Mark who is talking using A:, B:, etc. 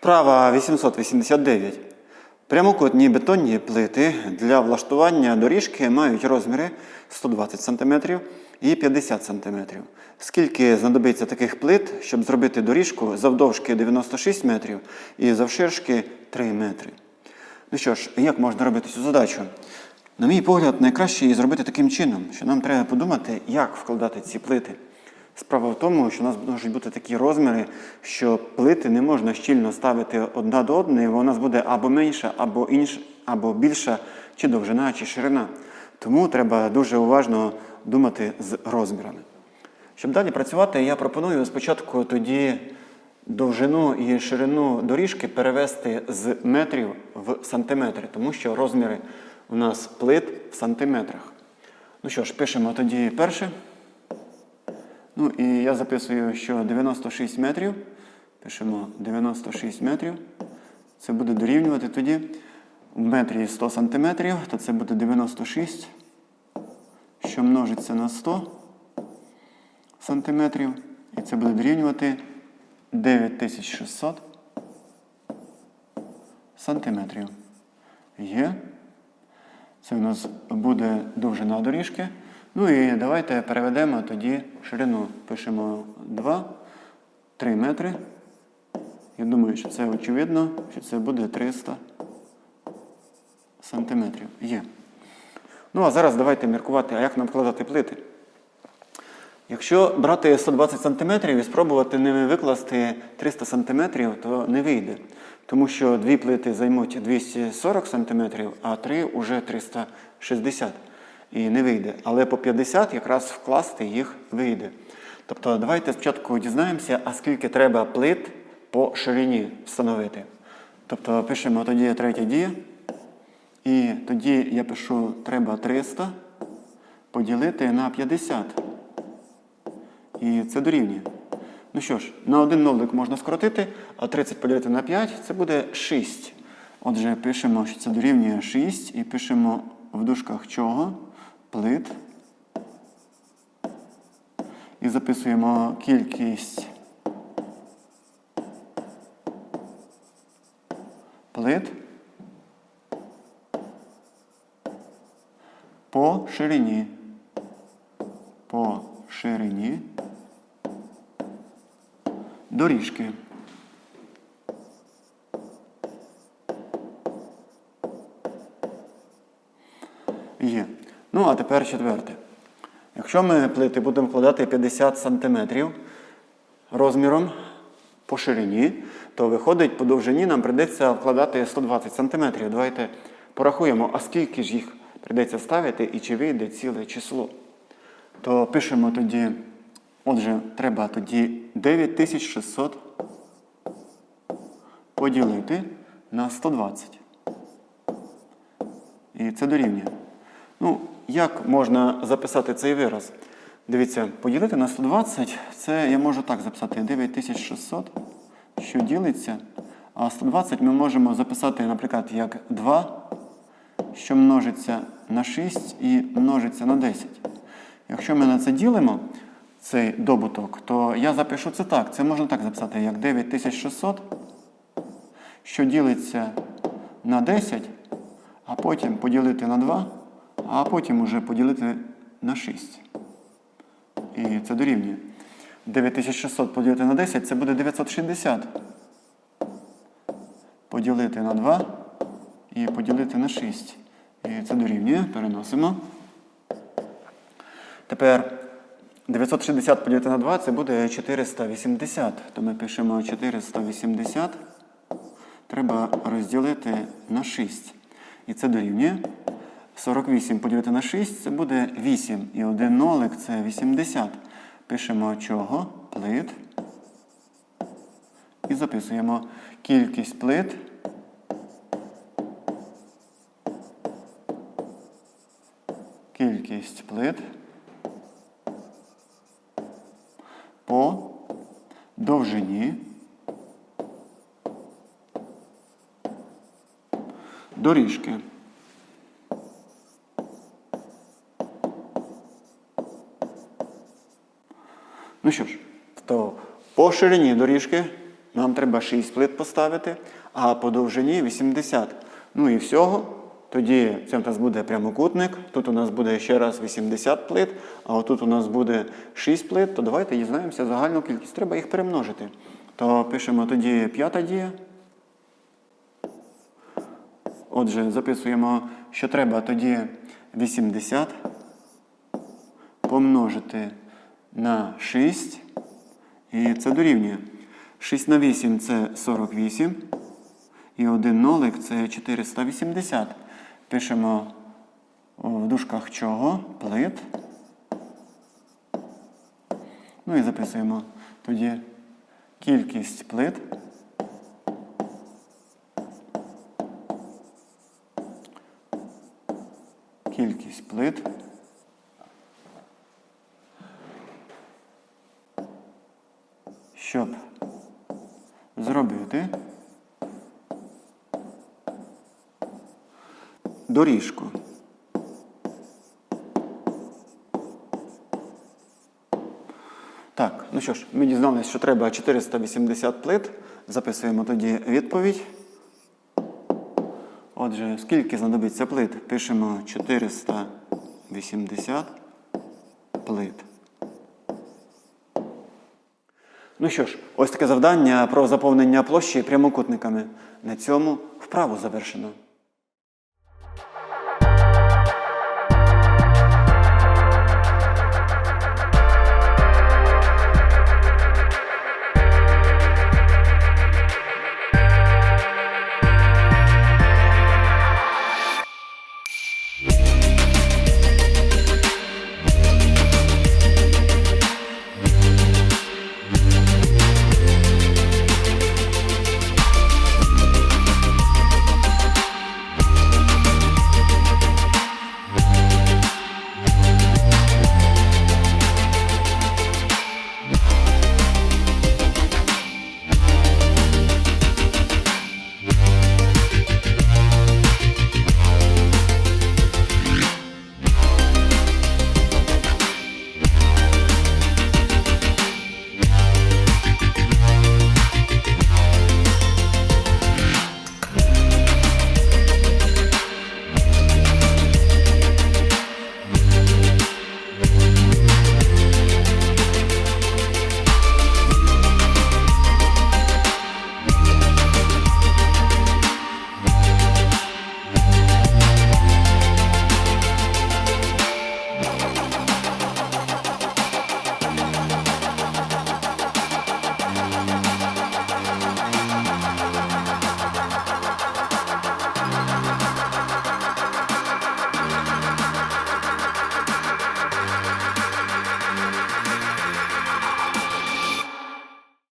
A: Вправа 889. Прямокутні бетонні плити для влаштування доріжки мають розміри 120 см і 50 см. Скільки знадобиться таких плит, щоб зробити доріжку завдовжки 96 метрів і завширшки 3 метри? Ну що ж, як можна робити цю задачу? На мій погляд, найкраще її зробити таким чином, що нам треба подумати, як вкладати ці плити. Справа в тому, що у нас можуть бути такі розміри, що плити не можна щільно ставити одна до одної, бо у нас буде або менша, або інша, або більша, чи довжина, чи ширина. Тому треба дуже уважно думати з розмірами. Щоб далі працювати, я пропоную спочатку тоді довжину і ширину доріжки перевести з метрів в сантиметри, тому що розміри у нас плит в сантиметрах. Ну що ж, пишемо тоді перше. Ну і я записую, що 96 метрів. Пишемо 96 метрів. Це буде дорівнювати тоді в метрі 100 сантиметрів, то це буде 96, що множиться на 100 сантиметрів. І це буде дорівнювати 9600 сантиметрів. Є. Це у нас буде довжина доріжки. Ну і давайте переведемо тоді ширину. Пишемо 2, 3 метри. Я думаю, що це очевидно, що це буде 300 сантиметрів. Є. Ну а зараз давайте міркувати, а як нам вкладати плити. Якщо брати 120 см і спробувати ними викласти 300 см, то не вийде. Тому що дві плити займуть 240 см, а три вже 360 і не вийде. Але по 50 якраз вкласти їх вийде. Тобто давайте спочатку дізнаємося, а скільки треба плит по ширині встановити. Тобто пишемо тоді третя дія. І тоді я пишу треба 300 поділити на 50. І це дорівнює. Ну що ж, на один нолик можна скоротити, а 30 поділити на 5 це буде 6. Отже, пишемо, що це дорівнює 6 і пишемо в дужках чого? Плит. І записуємо кількість плит по ширині. По ширині доріжки. Є. Ну, а тепер четверте. Якщо ми плити будемо вкладати 50 см розміром по ширині, то виходить, по довжині нам прийдеться вкладати 120 см. Давайте порахуємо, а скільки ж їх прийдеться ставити і чи вийде ціле число. То пишемо тоді, отже, треба тоді 9600 поділити на 120. І це дорівнює. Ну, як можна записати цей вираз? Дивіться, поділити на 120, це я можу так записати 9600, що ділиться. А 120 ми можемо записати, наприклад, як 2, що множиться на 6 і множиться на 10. Якщо ми на це ділимо, цей добуток, то я запишу це так. Це можна так записати, як 9600, що ділиться на 10, а потім поділити на 2, а потім уже поділити на 6. І це дорівнює. 9600 поділити на 10 це буде 960. Поділити на 2 і поділити на 6. І це дорівнює. Переносимо. Тепер 960 поділити на 2 це буде 480. То ми пишемо 480. Треба розділити на 6. І це дорівнює. 48 поділити на 6 це буде 8. І один нолик це 80. Пишемо чого? Плит. І записуємо кількість плит. Кількість плит по довжині доріжки. Ну що ж, то по ширині доріжки нам треба 6 плит поставити, а по довжині 80. Ну і всього. Тоді це в нас буде прямокутник, тут у нас буде ще раз 80 плит, а отут у нас буде 6 плит, то давайте дізнаємося загальну кількість. Треба їх перемножити. То пишемо тоді п'ята дія. Отже, записуємо, що треба тоді 80 помножити на 6. І це дорівнює. 6 на 8 це 48. І один нолик це 480. Пишемо в дужках чого? Плит. Ну і записуємо тоді кількість плит. Кількість плит. Щоб зробити доріжку. Так, ну що ж, ми дізналися, що треба 480 плит. Записуємо тоді відповідь. Отже, скільки знадобиться плит? Пишемо 480 плит. Ну що ж, ось таке завдання про заповнення площі прямокутниками. На цьому вправу завершено.